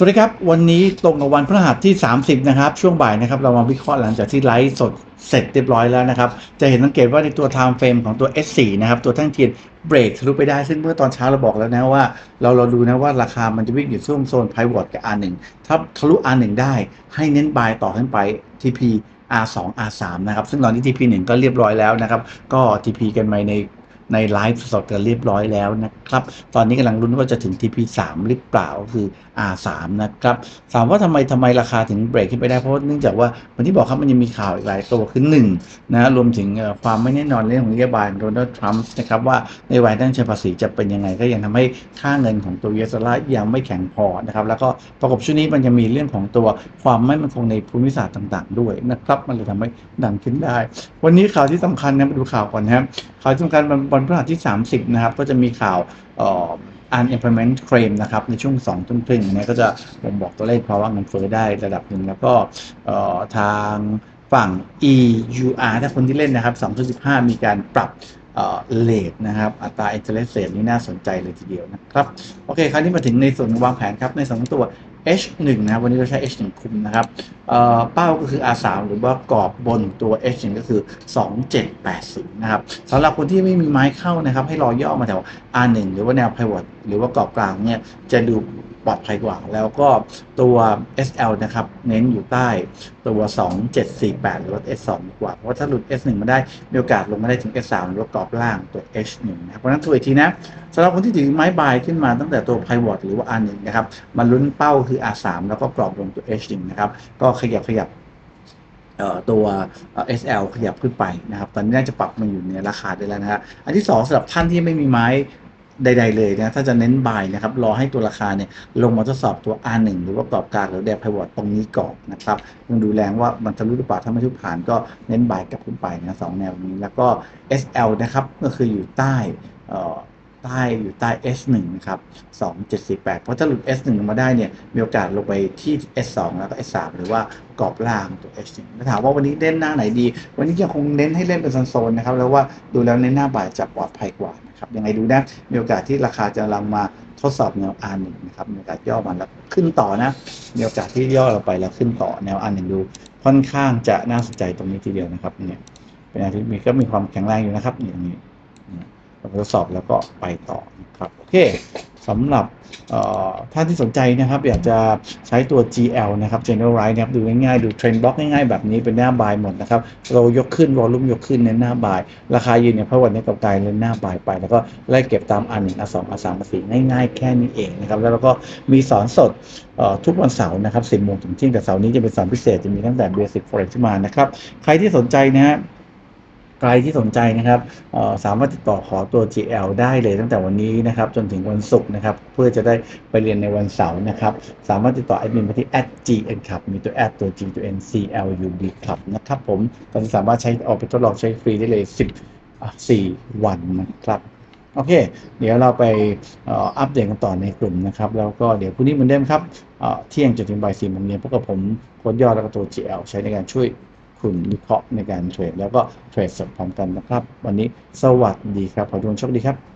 สวัสดีครับ วันนี้ตรงกับวันพฤหัสที่ 30 นะครับ ช่วงบ่ายนะครับเรามาวิเคราะห์หลังจากที่ไลฟ์สดเสร็จเรียบร้อยแล้วนะครับ จะเห็นสังเกตว่าในตัว time frame ของตัว S4 นะครับ ตัวแท่งเทียนเบรกทะลุไปได้ ซึ่งเมื่อตอนเช้าเราบอกแล้วนะว่า เราเราดูนะว่าราคามันจะวิ่งอยู่ช่วงโซน pivot กับ R1 ถ้าทะลุ R1 ได้ให้เน้น buy ต่อขึ้นไป TP R2 R3 นะครับ ซึ่งตอนนี้ TP 1 ก็เรียบร้อยแล้วนะครับ ก็ TP กันไปใน ในไลฟ์สดกันเรียบร้อยแล้วนะครับ ตอนนี้กำลังลุ้นว่าจะถึง TP 3 หรือเปล่าคือ R3 นะครับถามว่าทำไมทำไมราคาถึงเบรกขึ้นไปได้เพราะเนื่องจากว่าวันที่บอกครับมันยังมีข่าวอีกหลายตัวคือหนึ่งนะรวมถึงความไม่แน่นอนเรื่องของนโยบายโดนัลด์ทรัมป์นะครับว่าในวัยด้านเชิงภาษีจะเป็นยังไงก็ยังทำให้ค่าเงินของตัว US ดอลลาร์ยังไม่แข็งพอนะครับแล้วก็ประกอบชุดนี้มันยังมีเรื่องของตัวความไม่มั่นคงในภูมิศาสตร์ต่าง ๆ ด้วยนะครับมันเลยทำให้ดันขึ้นได้ วันนี้ข่าวที่สำคัญนะมาดูข่าวก่อนนะครับข่าวสำคัญวันวันพฤหัสที่ 30 นะครับ ก็จะมีข่าวอ่อ unemployment claim นะครับ ในช่วง2ทุ่มครึ่งอันนี้ก็จะบ่งบอกตัวเลขภาวะเงินเฟ้อได้ระดับหนึ่ง แล้วก็ทางฝั่ง EUR ถ้าคนที่เล่นนะครับ 2.15 มีการปรับเลทนะครับ อัตรา interest rate นี่น่าสนใจเลยทีเดียวนะครับ โอเค คราวนี้มาถึงในส่วนวางแผนครับ ในส่วนของตัว H1 นะครับวันนี้เราใช้ H1 คุมนะครับเอ่อเป้าก็คือ R3 หรือว่ากรอบบนตัว H1 ก็คือ 2780 นะครับสำหรับคนที่ไม่มีไม้เข้านะครับ ให้รอย่อมาแถว R1 หรือว่าแนว pivot หรือว่ากรอบกลางเนี่ยจะดูปลอดภัยกว่า แล้วก็ตัว SL นะครับ เน้นอยู่ใต้ตัว 2748 หรือว่า S2 ดีกว่า เพราะว่าถ้าหลุด S1 มาได้ มีโอกาสลงมาได้ถึง S3 หรือว่ากรอบล่างตัว H1 นะครับเพราะนั้นตัวอีกทีนะสำหรับคนที่ถือไม้บายขึ้นมาตั้งแต่ตัว pivot หรือว่า R1 นะครับมันลุ้นเป้าคือ R3 แล้วก็กรอบลงตัว H1 นะครับก็ขยับขยับตัวเอ่อ SL ขยับขึ้นไปนะครับ ตอนนี้น่าจะปรับมาอยู่ในราคาได้แล้วนะฮะ อันที่สองสำหรับท่านที่ไม่มีไม้ ใด ๆ เลยนะถ้าจะเน้นบายนะครับรอให้ตัวราคาเนี่ยลงมาทดสอบตัว R1 หรือว่ากรอบกลางหรือแดพวอตตรงนี้ก่อนนะครับต้องดูแรงว่ามันทะลุหรือเปล่าถ้าไม่ทุกผ่านก็เน้นบายกลับขึ้นไปนะสองแนวนี้ แล้วก็ SL นะครับก็คืออยู่ใต้เอ่อ ใต้อยู่ใต้ S1 นะครับ2748 เพราะถ้าหลุด S1 มาได้เนี่ยมีโอกาสลงไปที่ S2 แล้วก็ S3 หรือว่ากรอบล่างตัว H1 ถ้าถามว่าวันนี้เล่นหน้าไหนดี วันนี้ยังคงเน้นให้เล่นเป็นโซนๆนะครับ แล้วว่าดูแล้วเน้นหน้าบ่ายจะปลอดภัยกว่านะครับยังไงดูนะมีโอกาสที่ราคาจะลังมาทดสอบแนว R1 นะครับมีโอกาสย่อมาแล้วขึ้นต่อนะมีโอกาสที่ย่อเราไปแล้วขึ้นต่อแนว R1 ดูค่อนข้างจะน่าสนใจตรงนี้ทีเดียวนะครับเนี่ยเป็นอะไรที่มีก็มีความแข็งแรงอยู่นะครับอย่างนี้ เราทดสอบแล้วก็ไปต่อนะครับโอเคสำหรับท่านที่สนใจนะครับ อยากจะใช้ตัว GL นะครับ General Right นะครับดูง่ายๆ ดูเทรนด์บล็อกง่ายๆ แบบนี้เป็นหน้าบายหมดนะครับ เรายกขึ้นวอลลุ่มยกขึ้นเน้นหน้าบาย ราคายืนเนี่ยพราะวันนี้กับกายเน้นหน้าบายไป แล้วก็ไล่เก็บตาม R1 R2 R3 R4 ง่ายๆ แค่นี้เองนะครับ แล้วเราก็มีสอนสดทุกวันเสาร์นะครับ10โมงถึงเที่ยงแต่เสาร์นี้จะเป็นสอนพิเศษจะมีตั้งแต่ Basic Forex ขึ้นมานะครับ ใครที่สนใจนะฮะ ใครที่สนใจนะครับสามารถติดต่อขอตัว GL ได้เลยตั้งแต่วันนี้นะครับจนถึงวันศุกร์นะครับเพื่อจะได้ไปเรียนในวันเสาร์นะครับสามารถติดต่อแอดมินไปที่ @gn ครับมีตัว a ตัว g ตัว n c l u b ครับนะครับผมตอนนี้สามารถใช้เอาไปทดลองใช้ฟรีได้เลย 14 วันนะครับโอเค เดี๋ยวเราไปอัปเดตกันต่อในกลุ่มนะครับ แล้วก็เดี๋ยวพรุ่งนี้เหมือนเดิมครับเอ่อเที่ยงจนถึงบ่ายสี่โมงเย็นพบกับผมโค้ดยอดแล้วก็ตัว GL ใช้ในการช่วย คุณวิเคราะห์ในการเทรดแล้วก็เทรดสดพร้อมกันนะครับ วันนี้สวัสดีครับขอให้ทุกคนโชคดีครับ